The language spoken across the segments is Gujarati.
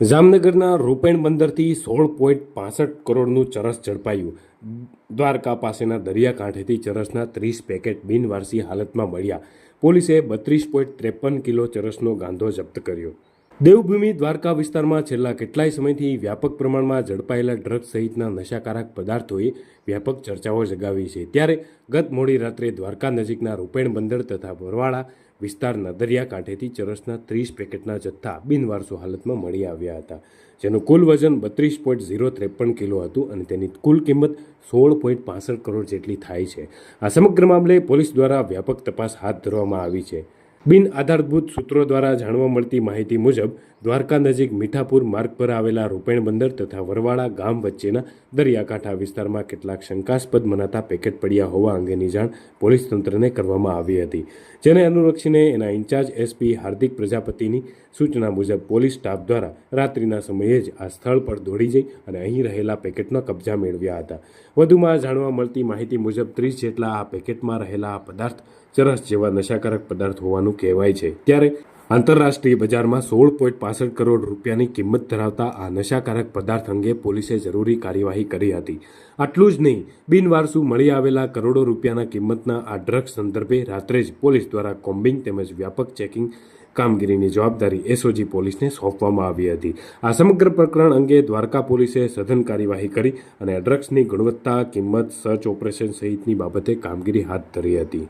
જામનગરના રૂપેણ બંદરથી સોળ પોઈન્ટ પાસઠ કરોડનું ચરસ ઝડપાયું. દ્વારકા પાસેના દરિયાકાંઠેથી ચરસના ત્રીસ પેકેટ બિનવારસી હાલતમાં મળ્યા. પોલીસે બત્રીસ પોઈન્ટ ત્રેપન કિલો ચરસનો ગાંધો જપ્ત કર્યો. દેવભૂમિ દ્વારકા વિસ્તારમાં છેલ્લા કેટલાય સમયથી વ્યાપક પ્રમાણમાં ઝડપાયેલા ડ્રગ્સ સહિતના નશાકારક પદાર્થોએ વ્યાપક ચર્ચાઓ જગાવી છે. ત્યારે ગત મોડી રાત્રે દ્વારકા નજીકના રૂપેણ બંદર તથા બરવાળા વિસ્તારના દરિયાકાંઠેથી ચરસના ત્રીસ પેકેટના જથ્થા બિનવારસો હાલતમાં મળી આવ્યા હતા, જેનું કુલ વજન બત્રીસ પોઈન્ટ ઝીરો ત્રેપન કિલો હતું અને તેની કુલ કિંમત સોળ પોઈન્ટ પાસઠ કરોડ જેટલી થાય છે. આ સમગ્ર મામલે પોલીસ દ્વારા વ્યાપક તપાસ હાથ ધરવામાં આવી છે. બિન આધારભૂત સૂત્રો દ્વારા જાણવા મળતી માહિતી મુજબ, દ્વારકા નજીક મીઠાપુર માર્ગ પર આવેલા રૂપેણ બંદર તથા વરવાડા ગામ વચ્ચેના દરિયાકાંઠા વિસ્તારમાં કેટલાક શંકાસ્પદ મનાતા પેકેટ પડ્યા હોવા અંગેની જાણ પોલીસ તંત્રને કરવામાં આવી હતી. જેને અનુલક્ષીને એના ઇન્ચાર્જ એસપી હાર્દિક પ્રજાપતિની સૂચના મુજબ પોલીસ સ્ટાફ દ્વારા રાત્રિના સમયે જ આ સ્થળ પર દોડી જઈ અને અહીં રહેલા પેકેટનો કબજા મેળવ્યા હતા. વધુમાં જાણવા મળતી માહિતી મુજબ ત્રીસ જેટલા આ પેકેટમાં રહેલા આ પદાર્થ ચરસ જેવા નશાકારક પદાર્થ હોવાનું કહેવાય છે. ત્યારે આંતરરાષ્ટ્રીય બજારમાં સોળ પોઈન્ટ પાસઠ કરોડ રૂપિયાની કિંમત ધરાવતા આ નશાકારક પદાર્થ અંગે પોલીસે જરૂરી કાર્યવાહી કરી હતી. આટલું જ નહીં, બિનવારસુ મળી આવેલા કરોડો રૂપિયાના કિંમતના આ ડ્રગ્સ સંદર્ભે રાત્રે જ પોલીસ દ્વારા કોમ્બિંગ તેમજ વ્યાપક ચેકિંગ કામગીરીની જવાબદારી એસઓજી પોલીસને સોંપવામાં આવી હતી. આ સમગ્ર પ્રકરણ અંગે દ્વારકા પોલીસે સઘન કાર્યવાહી કરી અને ડ્રગ્સની ગુણવત્તા, કિંમત, સર્ચ ઓપરેશન સહિતની બાબતે કામગીરી હાથ ધરી હતી.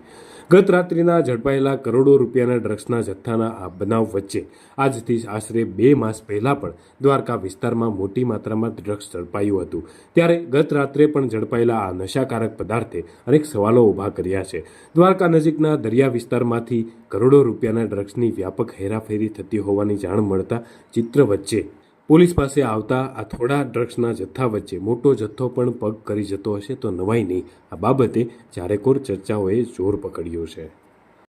ગત રાત્રિના ઝડપાયેલા કરોડો રૂપિયાના ડ્રગ્સના જથ્થાના આ બનાવ વચ્ચે આજથી આશરે બે માસ પહેલા પણ દ્વારકા વિસ્તારમાં મોટી માત્રામાં ડ્રગ્સ ઝડપાયું હતું. ત્યારે ગત રાત્રે પણ ઝડપાયેલા આ નશાકારક પદાર્થે અનેક સવાલો ઊભા કર્યા છે. દ્વારકા નજીકના દરિયા વિસ્તારમાંથી કરોડો રૂપિયાના ડ્રગ્સની વ્યાપક હેરાફેરી થતી હોવાની જાણ મળતા ચિત્ર વચ્ચે. પોલીસ પાસે આવતા આ થોડા ડ્રગ્સના જથ્થા વચ્ચે મોટો જથ્થો પણ પગ કરી જતો હશે તો નવાઈ નહીં. આ બાબતે ચારેકોર ચર્ચાઓએ જોર પકડ્યું છે.